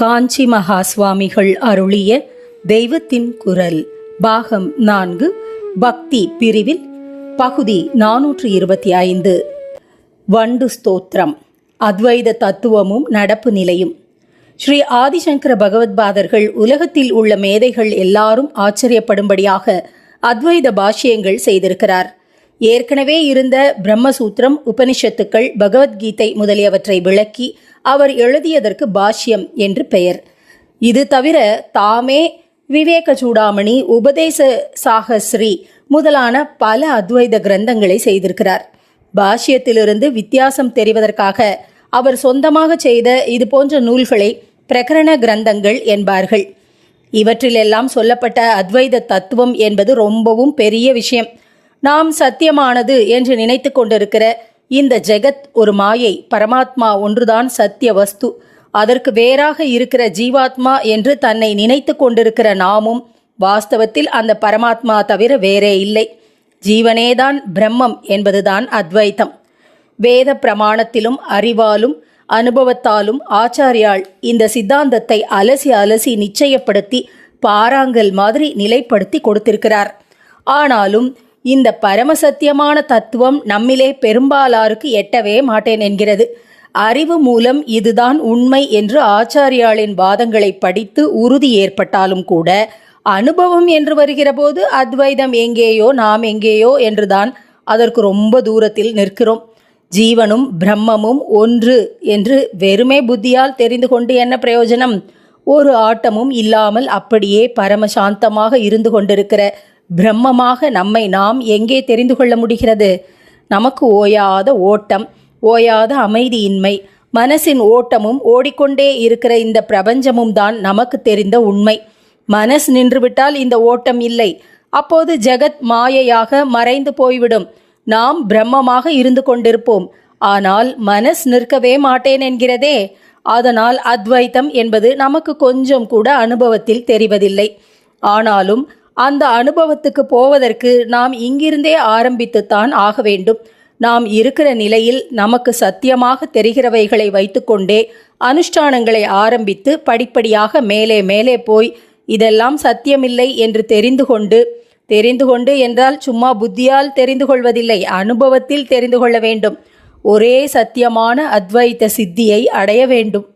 காஞ்சி மகா சுவாமிகள் அருளிய தெய்வத்தின் குரல் பாகம் நான்கு பக்தி பிரிவில் பகுதி நானூற்று இருபத்தி ஐந்து. வண்டு ஸ்தோத்திரம். அத்வைத தத்துவமும் நடப்பு நிலையும். ஸ்ரீ ஆதிசங்கர பகவத்பாதர்கள் உலகத்தில் உள்ள மேதைகள் எல்லாரும் ஆச்சரியப்படும்படியாக அத்வைத பாஷ்யங்கள் செய்திருக்கிறார். ஏற்கனவே இருந்த பிரம்மசூத்திரம் உபனிஷத்துக்கள் பகவத்கீதை முதலியவற்றை விளக்கி அவர் எழுதியதற்கு பாஷ்யம் என்று பெயர். இது தவிர தாமே விவேக சூடாமணி உபதேச சாகஸ்ரீ முதலான பல அத்வைத கிரந்தங்களை செய்திருக்கிறார். பாஷ்யத்திலிருந்து வித்தியாசம் தெரிவதற்காக அவர் சொந்தமாக செய்த இது போன்ற நூல்களை பிரகரண கிரந்தங்கள் என்பார்கள். இவற்றிலெல்லாம் சொல்லப்பட்ட அத்வைத தத்துவம் என்பது ரொம்பவும் பெரிய விஷயம். நாம் சத்தியமானது என்று நினைத்து கொண்டிருக்கிற இந்த ஜெகத் ஒரு மாயை பரமாத்மா ஒன்றுதான் சத்திய வஸ்து. அதற்கு வேறாக இருக்கிற ஜீவாத்மா என்று தன்னை நினைத்து கொண்டிருக்கிற நாமும் வாஸ்தவத்தில் அந்த பரமாத்மா தவிர வேறே இல்லை. ஜீவனேதான் பிரம்மம் என்பதுதான் அத்வைத்தம். வேத பிரமாணத்திலும் அறிவாலும் அனுபவத்தாலும் ஆச்சாரியால் இந்த சித்தாந்தத்தை அலசி அலசி நிச்சயப்படுத்தி பாராங்கல் மாதிரி நிலைப்படுத்தி கொடுத்திருக்கிறார். ஆனாலும் இந்த பரமசத்தியமான தத்துவம் நம்மிலே பெரும்பாலாருக்கு எட்டவே மாட்டேன் என்கிறது. அறிவு மூலம் இதுதான் உண்மை என்று ஆச்சாரியாளின் வாதங்களை படித்து உறுதி ஏற்பட்டாலும் கூட அனுபவம் என்று வருகிறபோது அத்வைதம் எங்கேயோ நாம் எங்கேயோ என்றுதான் அதற்கு ரொம்ப தூரத்தில் நிற்கிறோம். ஜீவனும் பிரம்மமும் ஒன்று என்று வெறுமே புத்தியால் தெரிந்து கொண்டு என்ன பிரயோஜனம்? ஒரு ஆட்டமும் இல்லாமல் அப்படியே பரமசாந்தமாக இருந்து கொண்டிருக்கிற பிரம்மமாக நம்மை நாம் எங்கே தெரிந்து கொள்ள முடிகிறது? நமக்கு ஓயாத ஓட்டம் ஓயாத அமைதியின்மை மனசின் ஓட்டமும் ஓடிக்கொண்டே இருக்கிற இந்த பிரபஞ்சமும் தான் நமக்கு தெரிந்த உண்மை. மனஸ் நின்றுவிட்டால் இந்த ஓட்டம் இல்லை. அப்போது ஜெகத் மாயையாக மறைந்து போய்விடும். நாம் பிரம்மமாக இருந்து கொண்டிருப்போம். ஆனால் மனஸ் நிற்கவே மாட்டேன் என்கிறதே. அதனால் அத்வைத்தம் என்பது நமக்கு கொஞ்சம் கூட அனுபவத்தில் தெரிவதில்லை. ஆனாலும் அந்த அனுபவத்துக்கு போவதற்கு நாம் இங்கிருந்தே ஆரம்பித்துத்தான் ஆக வேண்டும். நாம் இருக்கிற நிலையில் நமக்கு சத்தியமாக தெரிகிறவைகளை வைத்துக்கொண்டே அனுஷ்டானங்களை ஆரம்பித்து படிப்படியாக மேலே மேலே போய் இதெல்லாம் சத்தியமில்லை என்று தெரிந்து கொண்டு தெரிந்து கொண்டு என்றால் சும்மா புத்தியால் தெரிந்து கொள்வதில்லை அனுபவத்தில் தெரிந்து கொள்ள வேண்டும். ஒரே சத்தியமான அத்வைத்த சித்தியை அடைய வேண்டும்.